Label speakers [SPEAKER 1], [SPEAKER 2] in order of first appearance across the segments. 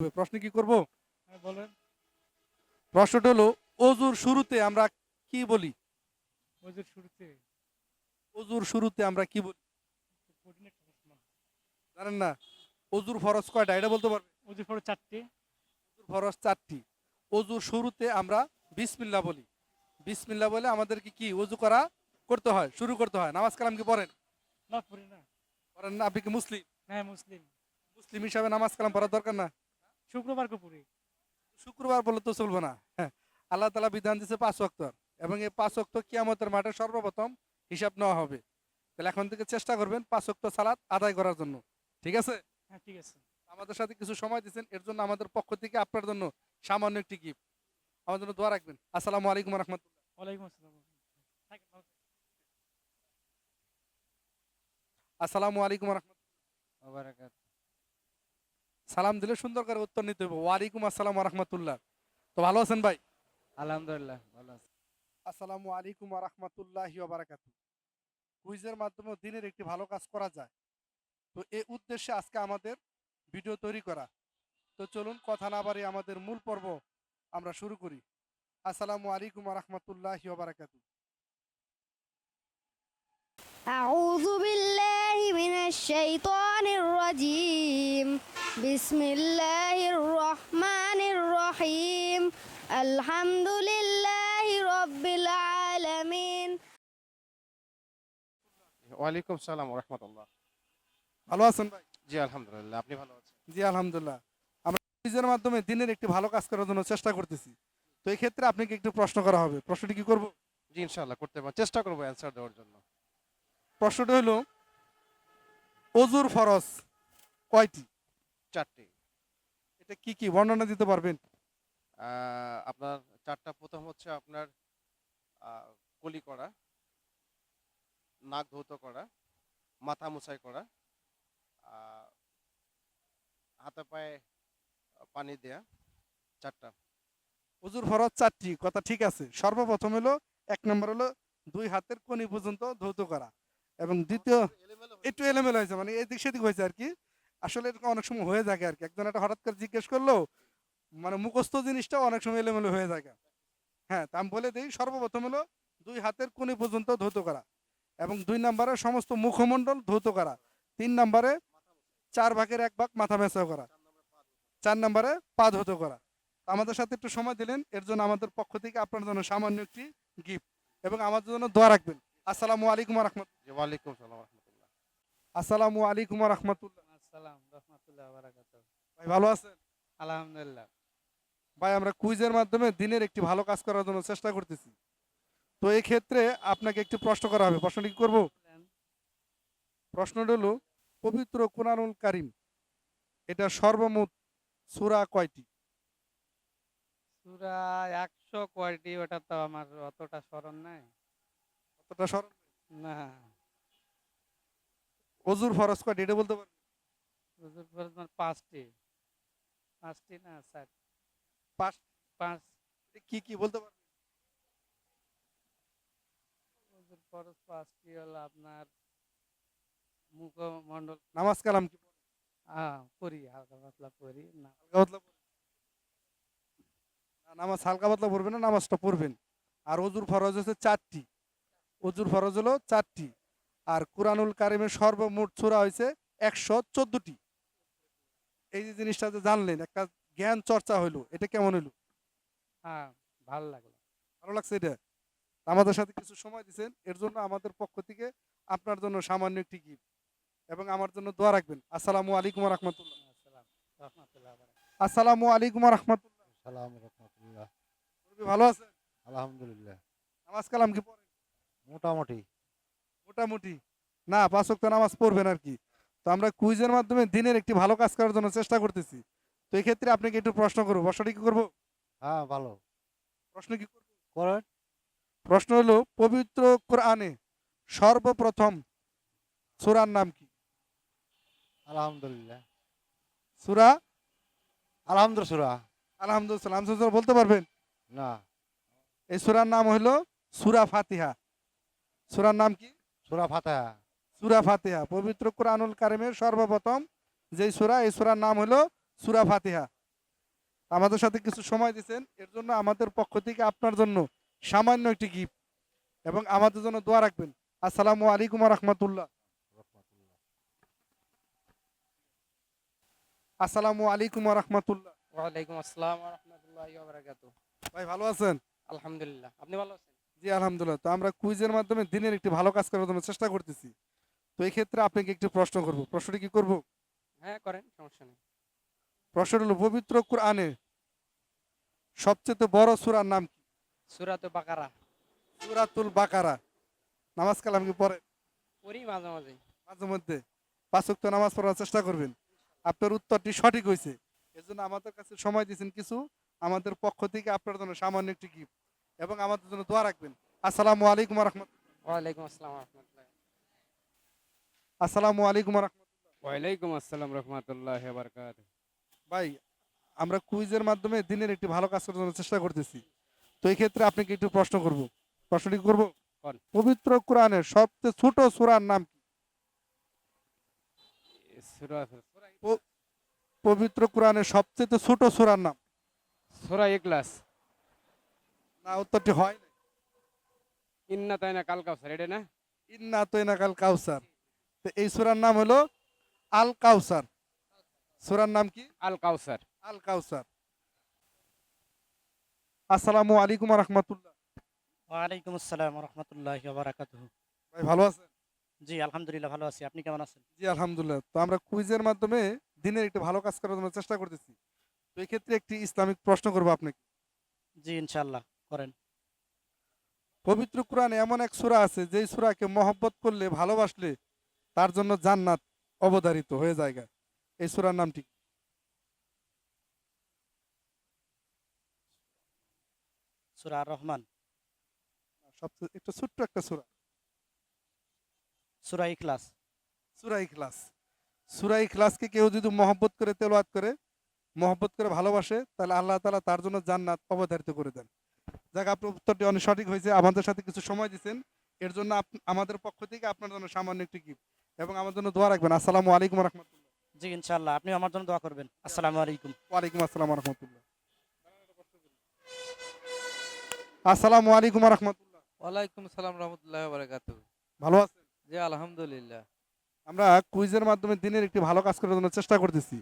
[SPEAKER 1] প্রশ্ন কি করব?
[SPEAKER 2] হ্যাঁ বলেন।
[SPEAKER 1] প্রশ্নটা হলো অজুর শুরুতে আমরা কি বলি?
[SPEAKER 2] শুরুতে?
[SPEAKER 1] অজুর শুরুতে আমরা কি বলি? জানেন না অজুর ফরজ কয়টা? এটা বলতে পারবেন
[SPEAKER 2] ওদের পরে চারটে।
[SPEAKER 1] অজুর ফরজ চারটি। অজুর শুরুতে আমরা বিসমিল্লাহ বলি। বিসমিল্লাহ বলে আমাদেরকে কি? অজু করা করতে হয় শুরু করতে হয়। নামাজ কালাম কি পড়েন?
[SPEAKER 2] না পড়ি না।
[SPEAKER 1] পড়েন না? আপনি কি মুসলিম?
[SPEAKER 2] হ্যাঁ মুসলিম।
[SPEAKER 1] মুসলিম হিসাবে নামাজ কালাম পড়ার দরকার না?
[SPEAKER 2] শুক্রবারকে পড়ি
[SPEAKER 1] শুক্রবার বলে তো চলবে না। হ্যাঁ আল্লাহ তালা বিধান দিচ্ছে পাঁচ ওয়াক্ত। এবং এই পাঁচ ওয়াক্ত কিয়ামতের মাঠে সর্বপ্রথম হিসাব নেওয়া হবে। তাহলে এখন থেকে চেষ্টা করবেন পাঁচ ওয়াক্ত সালাত আদায় করার জন্য। ঠিক আছে?
[SPEAKER 2] হ্যাঁ ঠিক আছে।
[SPEAKER 1] আমাদের সাথে কিছু সময় দিচ্ছেন এর জন্য আমাদের পক্ষ থেকে আপনার জন্য সামান্য একটি গিফট আমার জন্য দোয়া রাখবেন। আসসালামু আলাইকুম রহমতুল্লাহ।
[SPEAKER 2] ওয়ালাইকুম আসসালাম।
[SPEAKER 1] আসসালামু আলাইকুম রহমতুল্লাহ। সালাম দিলে সুন্দর করে উত্তর নিতে হবে ওয়ালাইকুম আসসালাম রহমতুল্লাহ তো ভালো আছেন ভাই
[SPEAKER 3] আলহামদুলিল্লাহ ভালো আছি
[SPEAKER 1] আসসালামু আলাইকুম রহমতুল্লাহ বারাকাত কুইজের মাধ্যমে দিনের একটি ভালো কাজ করা যায় তো এই উদ্দেশ্যে আজকে আমাদের ভিডিও তৈরি করা তো চলুন কথা না বাড়ি আমাদের মূল পর্ব আমরা শুরু করি আসসালামু আলাইকুম রহমতুল্লাহ বারাকাত
[SPEAKER 4] أعوذ بالله من الشيطان শাইতানির রাজিম বিসমিল্লাহির রহমানির রহিম আলহামদুলিল্লাহি রব্বিল আলামিন
[SPEAKER 3] ওয়ালাইকুম সালাম রহমতুল্লাহ
[SPEAKER 1] ভালো আছেন ভাই?
[SPEAKER 3] জি আলহামদুলিল্লাহ আপনি ভালো আছেন?
[SPEAKER 1] জি আলহামদুলিল্লাহ। আমরা নিজের মাধ্যমে দিনের একটি ভালো কাজ করার জন্য চেষ্টা করতেছি। তো এই ক্ষেত্রে আপনাকে একটু প্রশ্ন করা হবে। প্রশ্নটি কি করব?
[SPEAKER 3] জি ইনশাআল্লাহ করতে পারব। চেষ্টা করব অ্যানসার দেওয়ার জন্য।
[SPEAKER 1] প্রশ্নটি হলো অজুর ফরজ। কয়টি?
[SPEAKER 3] চারটি।
[SPEAKER 1] এটা কি কি বর্ণনা দিতে পারবেন?
[SPEAKER 3] আপনার চারটা প্রথম হচ্ছে আপনার কলি করা নাক ধৌত করা মাথা মুছাই করা হাতে পায়ে পানি দেয়া চারটা।
[SPEAKER 1] অজুর ফরজ চারটি কথা ঠিক আছে। সর্বপ্রথম হলো এক নম্বর হলো দুই হাতের কনি পর্যন্ত ধৌত করা। এবং দ্বিতীয় একটু এলোমেলো হয়েছে মানে এদিক সেদিক হয়েছে আর কি। আসলে এরকম অনেক সময় হয়ে থাকে আর কি। একজন একটা হঠাৎ করে জিজ্ঞেস করল মানে মুখস্থ জিনিসটা অনেক সময় এলোমেলো হয়ে থাকে হ্যাঁ তা আমি বলে দিই, সর্বপ্রথম হলো দুই হাতের কোনি পর্যন্ত ধৌত করা এবং দুই নম্বরে সমস্ত মুখমণ্ডল ধৌত করা। তিন নম্বরে চার ভাগের এক ভাগ মাথা মেঁচাও করা। চার নম্বরে পা ধৌত করা। আমাদের সাথে একটু সময় দিলেন, এর জন্য আমাদের পক্ষ থেকে আপনার জন্য সামান্য একটি গিফট এবং আমাদের জন্য দোয়া রাখবেন। আসসালামু আলাইকুম রহমত
[SPEAKER 3] জি ওয়ালাইকুম রহমতুল্লাহ
[SPEAKER 1] আসসালামু আলাইকুম রহমতুল্লাহ।
[SPEAKER 2] আসসালাম রহমতুল্লাহ বারাকাত
[SPEAKER 1] ভাই ভালো আছেন?
[SPEAKER 2] আলহামদুলিল্লাহ।
[SPEAKER 1] ভাই আমরা কুইজের মাধ্যমে দিনের একটি ভালো কাজ করার জন্য চেষ্টা করতেছি। তো এই ক্ষেত্রে আপনাকে একটি প্রশ্ন করা হবে। প্রশ্নটি কি করব? প্রশ্নটা হলো পবিত্র কোরআনুল কারিম এটা সর্বমোট সূরা কয়টি?
[SPEAKER 2] সুরা একশো কয়টি? ওটা তো আমার অতটা স্মরণ নাই।
[SPEAKER 1] কতটা স্মরণ
[SPEAKER 2] না।
[SPEAKER 1] অজুর ফরজ কয়টি এটা বলতে পারবেন?
[SPEAKER 2] হুজুর ফরজ মানে পাঁচটি। পাঁচটি না চার
[SPEAKER 1] পাঁচ?
[SPEAKER 2] পাঁচ।
[SPEAKER 1] কি কি বলতে পারবেন?
[SPEAKER 2] হুজুর ফরজ পাঁচটি হলো আপনার মুখমণ্ডল।
[SPEAKER 1] নামাজ কালাম কি?
[SPEAKER 2] হ্যাঁ পড়ি হালকা পাতলা পড়ি না।
[SPEAKER 1] হালকা পাতলা? নামাজ হালকা পাতলা পড়বেন না নামাজটা পড়বেন। আর অজুর ফরজ হচ্ছে চারটি। অজুর ফরজ হলো চারটি। আর কোরআনুল কারিমের সর্বমোট সূরা হয়েছে একশো চোদ্দটি। এই যে জিনিসটা যে জানলেন একটা জ্ঞান চর্চা হইল এটা কেমন হইল?
[SPEAKER 2] হ্যাঁ ভালো লাগল।
[SPEAKER 1] ভালো লাগছে এটা? আমাদের সাথে কিছু সময় দিচ্ছেন এর জন্য আমাদের পক্ষ থেকে আপনার জন্য সামান্য একটি গিফট এবং আমার জন্য দোয়া রাখবেন। আসসালামু আলাইকুম রহমতুল্লাহ
[SPEAKER 2] আসসালামু
[SPEAKER 1] আলাইকুম রহমতুল্লাহ
[SPEAKER 3] সালাম রহমতুল্লাহ।
[SPEAKER 1] ভালো আছেন?
[SPEAKER 3] আলহামদুলিল্লাহ।
[SPEAKER 1] নামাজ কালাম কি পড়েন?
[SPEAKER 3] মোটামুটি।
[SPEAKER 1] মোটামুটি। না পাঁচ ওয়াক্ত নামাজ পড়বেন আর কি তো আমরা কুইজের মাধ্যমে দিনের একটি ভালো কাজ করার জন্য চেষ্টা করতেছি। তো এই ক্ষেত্রে আপনাকে একটু প্রশ্ন করব। প্রশ্নটি কি করব?
[SPEAKER 3] হ্যাঁ ভালো।
[SPEAKER 1] প্রশ্ন কি করব?
[SPEAKER 3] করেন
[SPEAKER 1] প্রশ্ন হলো পবিত্র কোরআনে সর্বপ্রথম সূরার নাম কি?
[SPEAKER 3] আলহামদুলিল্লাহ।
[SPEAKER 1] সূরা?
[SPEAKER 3] আলহামদুলিল্লাহ
[SPEAKER 1] আলহামদুলিল্লাহ আলহামদুলিল্লাহ বলতে পারবেন?
[SPEAKER 3] না।
[SPEAKER 1] এই সূরার নাম হলো সুরা ফাতিহা। সুরার নাম কি?
[SPEAKER 3] সুরা ফাতেহা।
[SPEAKER 1] সূরা ফাতিহা পবিত্র কোরআনুল কারিমের সর্বপ্রথম যেই সূরা এই সূরার নাম হলো সুরা ফাতেহা। আমাদের সাথে কিছু সময় দিয়েছেন এর জন্য আমাদের পক্ষ থেকে আপনার জন্য সামান্য একটি গিফট এবং আমাদের জন্য দোয়া রাখবেন। আসসালামু আলাইকুম রহমতুল্লাহ। আসসালামু আলাইকুম রহমতুল্লাহ।
[SPEAKER 5] ওয়ালাইকুম আসসালাম রহমতুল্লাহ
[SPEAKER 1] ভাই ভালো আছেন?
[SPEAKER 5] আলহামদুলিল্লাহ। আপনি ভালো আছেন?
[SPEAKER 1] জি আলহামদুলিল্লাহ। তো আমরা কুইজের মাধ্যমে দিনের একটি ভালো কাজ করার জন্য চেষ্টা করতেছি। তো এই ক্ষেত্রে আপনাকে একটি প্রশ্ন করব। প্রশ্নটি কি করব?
[SPEAKER 5] হ্যাঁ করেন সমস্যা নেই।
[SPEAKER 1] প্রশ্ন হলো পবিত্র কোরআনে সবচেয়ে বড় সূরার নাম কি?
[SPEAKER 5] সুরাত বাকারা।
[SPEAKER 1] সূরাতুল বাকারা। নামাজ কালাম কি পড়ে
[SPEAKER 5] পড়ি মাঝে মাঝে।
[SPEAKER 1] মাঝে মধ্যে। পাঁচ ওয়াক্ত নামাজ পড়ার চেষ্টা করবেন। আপনার উত্তরটি সঠিক হয়েছে। এজন্য আমাদের কাছে সময় দিয়েছেন কিছু। আমাদের পক্ষ থেকে আপনার জন্য সামান্য একটি গিফট এবং আমাদের জন্য দোয়া রাখবেন। আসসালামু আলাইকুম রহমত
[SPEAKER 5] ওয়ালাইকুম আসসালাম রহমতুল্লাহ।
[SPEAKER 1] আসসালামু আলাইকুম
[SPEAKER 5] ওয়ালাইকুম আসসালাম রহমতুল্লাহ বারকাত
[SPEAKER 1] ভাই আমরা কুইজের মাধ্যমে দিনের একটি ভালো কাজ করার জন্য চেষ্টা করতেছি। তো এই ক্ষেত্রে আপনাকে একটু প্রশ্ন করব। প্রশ্নটি করব?
[SPEAKER 5] কর।
[SPEAKER 1] পবিত্র কোরআনের সবচেয়ে ছোট সূরার নাম কি?
[SPEAKER 5] সুরা
[SPEAKER 1] পবিত্র কোরআনের সবচেয়ে ছোট সূরার নাম।
[SPEAKER 5] সুরা ইখলাস।
[SPEAKER 1] না উত্তরটি হয় না
[SPEAKER 5] ইন্না তাইনা কাল কাউসার এটা না?
[SPEAKER 1] ইন্না তৈনাকাল কাউসার। তো এই সূরার নাম হলো আল কাউসার। সূরার নাম কি?
[SPEAKER 5] আল কাউসার।
[SPEAKER 1] আল কাউসার। আসসালামু আলাইকুম রহমতুল্লাহ।
[SPEAKER 6] ওয়ালাইকুম আসসালাম রহমতুল্লাহ বারাকাতুহ।
[SPEAKER 1] ভাই ভালো আছেন?
[SPEAKER 6] জি আলহামদুলিল্লাহ ভালো আছি। আপনি কেমন আছেন?
[SPEAKER 1] জি আলহামদুলিল্লাহ। তো আমরা কুইজের মাধ্যমে দিনের একটু ভালো কাজ করার জন্য চেষ্টা করতেছি। তো এই ক্ষেত্রে একটি ইসলামিক প্রশ্ন করব আপনাকে।
[SPEAKER 6] জি ইনশাআল্লাহ। করেন।
[SPEAKER 1] পবিত্র কোরআনে এমন এক সূরা আছে যেই সূরাকে মহব্বত করলে ভালোবাসলে তার জন্য জান্নাত অবধারিত হয়ে যায় এই সূরার নামটি
[SPEAKER 6] সুরা রহমান
[SPEAKER 1] সবচেয়ে একটু ছোট্ট একটা সূরা।
[SPEAKER 6] সুরা ইখলাস।
[SPEAKER 1] সূরা ইখলাস। সূরা ইখলাসকে কেউ যদি মহব্বত করে তেলাওয়াত করে মহব্বত করে ভালোবাসে তাহলে আল্লাহ তাআলা তার জন্য জান্নাত অবধারিত করে দেন। যাক আপনার উত্তরটি অনেক সঠিক হয়েছে। আমাদের সাথে কিছু সময় দিয়েছেন। এর জন্য আমাদের পক্ষ থেকে আপনার জন্য সামান্য একটি গিফট এবং আমার জন্য দোয়া রাখবেন। আসসালামু আলাইকুম রহমতুল্লাহ।
[SPEAKER 6] জি ইনশাআল্লাহ। আপনি আমার জন্য দোয়া করবেন। আসসালামু আলাইকুম।
[SPEAKER 1] ওয়ালাইকুম আসসালাম রহমতুল্লাহ। আসসালামু আলাইকুম রহমতুল্লাহ।
[SPEAKER 7] ওয়ালাইকুম আসসালাম রহমতুল্লাহ বারাকাতু
[SPEAKER 1] ভালো আছেন?
[SPEAKER 7] জি আলহামদুলিল্লাহ।
[SPEAKER 1] আমরা কুইজের মাধ্যমে দিনের একটি ভালো কাজ করার জন্য চেষ্টা করতেছি।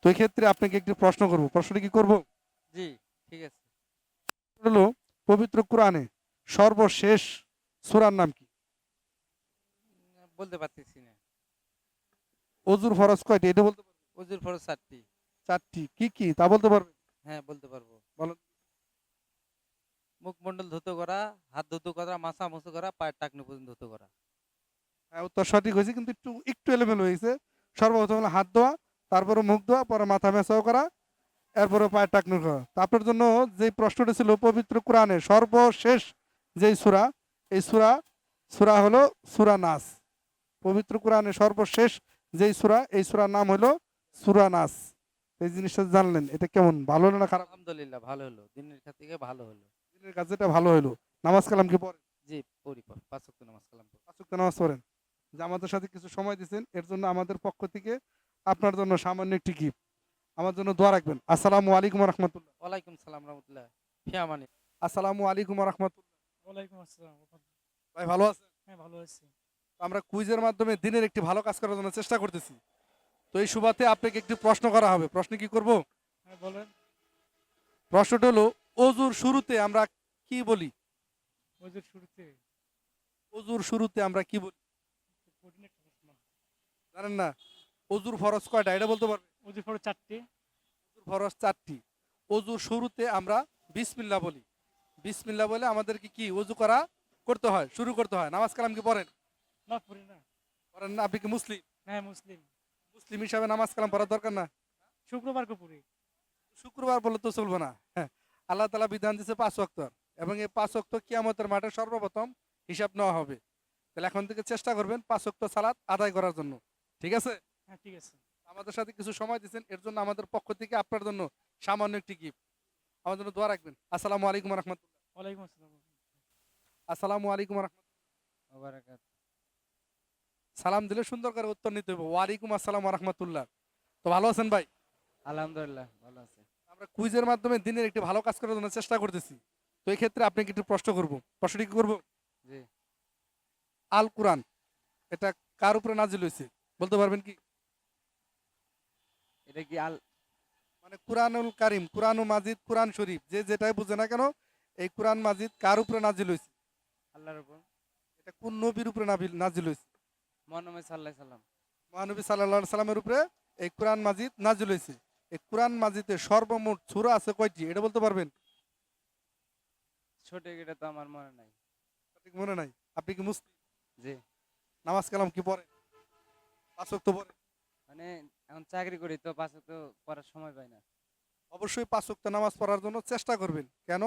[SPEAKER 1] তো এই ক্ষেত্রে আপনাকে একটি প্রশ্ন করব। প্রশ্নটি কি করব?
[SPEAKER 7] জি ঠিক আছে।
[SPEAKER 1] হলো পবিত্র কোরআনে সর্বশেষ সূরার নাম কি?
[SPEAKER 7] বলতে পারতেছি না।
[SPEAKER 1] অজুর ফরজ কয়টি? এটা বলতে পারবেন?
[SPEAKER 7] উজুর ফরজ চারটি।
[SPEAKER 1] চারটি। কি কি? তা বলতে পারবেন?
[SPEAKER 7] হ্যাঁ বলতে পারব।
[SPEAKER 1] বলেন।
[SPEAKER 7] মুখমণ্ডল ধুতো করা হাত ধুতো করা মাথা মুছু করা পায়ের টাকনু পর্যন্ত ধুতো করা।
[SPEAKER 1] হ্যাঁ উত্তর সঠিক হয়েছে কিন্তু একটু একটু এলোমেলো হয়েছে। সর্বপ্রথম হলো হাত ধোয়া তারপরে মুখ ধোয়া পরে মাথা মেসাও করা এরপরে পায়ের টাকনু করা তো আপনার জন্য যে প্রশ্নটা ছিল পবিত্র কোরআনে সর্বশেষ যেই সুরা এই সুরা সুরা হলো সুরা নাস। পবিত্র কোরআনে সর্বশেষ যেই সুরা এই সূরার নাম হলো সুরা নাস। এই জিনিসটা জানলেন এটা কেমন ভালো হলো না খারাপ?
[SPEAKER 7] আলহামদুলিল্লাহ ভালো হলো। দিনের কাছ থেকে ভালো হলো।
[SPEAKER 1] দিনের কাছে এটা ভালো হলো। নামাজ কালাম কি পড়েন?
[SPEAKER 7] জি পড়ি পাঁচ ওয়াক্ত নামাজ কালাম।
[SPEAKER 1] পাঁচ ওয়াক্ত নামাজ পড়েন। যে আমাদের সাথে কিছু সময় দিয়েছেন এর জন্য আমাদের পক্ষ থেকে আপনার জন্য সামান্য একটি গিফট আমার জন্য দোয়া রাখবেন। আসসালামু আলাইকুম রহমতুল্লাহ।
[SPEAKER 7] ওয়ালাইকুম সালাম রহমতুল্লাহ। ফিয়ামানি
[SPEAKER 1] আসসালামু আলাইকুম রহমতুল্লাহ।
[SPEAKER 2] ওয়ালাইকুম আসসালাম
[SPEAKER 1] ভাই ভালো আছেন?
[SPEAKER 2] হ্যাঁ ভালো আছি।
[SPEAKER 1] আমরা কুইজের মাধ্যমে দিনের একটি ভালো কাজ করার জন্য চেষ্টা করতেছি। তো এই সুবাদে আপনাকে একটি প্রশ্ন করা হবে। প্রশ্ন কি করব?
[SPEAKER 2] হ্যাঁ বলেন।
[SPEAKER 1] প্রশ্নটা হলো অজুর শুরুতে আমরা কি বলি?
[SPEAKER 2] ওজুর শুরুতে?
[SPEAKER 1] অজুর শুরুতে আমরা কি বলি?
[SPEAKER 2] প্রশ্ন।
[SPEAKER 1] জানেন না? অজুর ফরজ কয়টা? এটা বলতে পারবেন?
[SPEAKER 2] পরে চারটে।
[SPEAKER 1] ফরজ চারটি। অজুর শুরুতে আমরা বিসমিল্লা বলি। বিসমিল্লা বলে আমাদেরকে কি অজু করা করতে হয় শুরু করতে হয়। নামাজ কালাম কি পড়েন?
[SPEAKER 2] না পড়ি না।
[SPEAKER 1] পড়েন না। আপনি কি মুসলিম?
[SPEAKER 2] হ্যাঁ মুসলিম।
[SPEAKER 1] মুসলিম হিসাবে নামাজ কালাম পড়ার দরকার না?
[SPEAKER 2] শুক্রবার পড়ি।
[SPEAKER 1] শুক্রবার বলে তো চলবে না। হ্যাঁ। আল্লাহ তালা বিধান দিচ্ছে পাঁচ ওয়াক্ত। এবং এই পাঁচ ওয়াক্ত কিয়ামতের মাঠে সর্বপ্রথম হিসাব নেওয়া হবে। তাহলে এখন থেকে চেষ্টা করবেন পাঁচ ওয়াক্ত সালাদ আদায় করার জন্য। ঠিক আছে?
[SPEAKER 2] হ্যাঁ ঠিক আছে।
[SPEAKER 1] আমাদের সাথে কিছু সময় দিচ্ছেন এর জন্য আমাদের পক্ষ থেকে আপনার জন্য সামান্য একটি গিফট আমার জন্য দোয়া রাখবেন। আসসালামু আলাইকুম রহমতুল্লাহ
[SPEAKER 2] ওয়ালাইকুম আসসালাম।
[SPEAKER 1] আসসালামু আলাইকুম রহমতুল্লাহ সালাম দিলে সুন্দর করে উত্তর নিতে হবে ওয়ালাইকুম আসসালাম রহমতুল্লাহ তো ভালো আছেন ভাই?
[SPEAKER 7] আলহামদুলিল্লাহ ভালো আছে।
[SPEAKER 1] আমরা কুইজের মাধ্যমে দিনের একটি ভালো কাজ করার জন্য চেষ্টা করতেছি। তো এই ক্ষেত্রে আপনাকে একটু প্রশ্ন করব। প্রশ্নটি কি করব?
[SPEAKER 7] জি।
[SPEAKER 1] আল কোরআন এটা কার উপরে নাজিল হয়েছে? বলতে পারবেন কি?
[SPEAKER 7] এটা কি আল
[SPEAKER 1] মানে কোরআনুল কারিম কোরআন মাজিদ কোরআন শরীফ যে যেটাই বুঝে না কেন এই কোরআন মাজিদ কার উপরে নাজিল হয়েছে
[SPEAKER 7] আল্লাহর উপর।
[SPEAKER 1] এটা কোন নবীর উপরে নাজিল হয়েছে
[SPEAKER 7] মোহাম্মদ সাল্লাহ সাল্লাম।
[SPEAKER 1] মহানবী সাল্লাহ সাল্লামের উপরে এই কোরআন মাজিদ নাজিল হয়েছে এই কোরআন মাজিদে সর্বমোট সূরা আছে কয়টি? এটা বলতে পারবেন?
[SPEAKER 7] সঠিক এটা তো আমার মনে নাই।
[SPEAKER 1] সঠিক মনে নাই? আপনি কি মুসলিম?
[SPEAKER 7] জি।
[SPEAKER 1] নামাজ কালাম কি পড়ে পাঁচ ওয়াক্ত পড়ে
[SPEAKER 7] মানে এখন চাকরি করি তো তো পড়ার সময় পাই না।
[SPEAKER 1] অবশ্যই পাঁচ ওয়াক্ত নামাজ পড়ার জন্য চেষ্টা করবেন। কেন?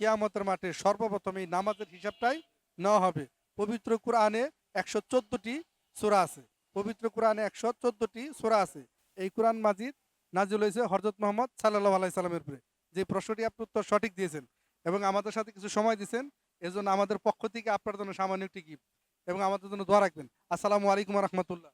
[SPEAKER 1] কিয়ামতের মাঠে সর্বপ্রথম এই নামাজের হিসাবটাই নেওয়া হবে। পবিত্র কোরআনে একশো চোদ্দটি সূরা আছে। পবিত্র কোরআনে একশো চোদ্দটি সূরা আছে। এই কোরআন মাজিদ নাজিল হয়েছে হরজত মোহাম্মদ সাল্লাহ আলাই সাল্লামের উপরে। যে প্রশ্নটি আপনি উত্তর সঠিক দিয়েছেন এবং আমাদের সাথে কিছু সময় দিয়েছেন এজন্য আমাদের পক্ষ থেকে আপনার জন্য সামান্য একটি গিফট এবং আমাদের জন্য দোয়া রাখবেন। আসসালামু আলাইকুম রহমতুল্লাহ।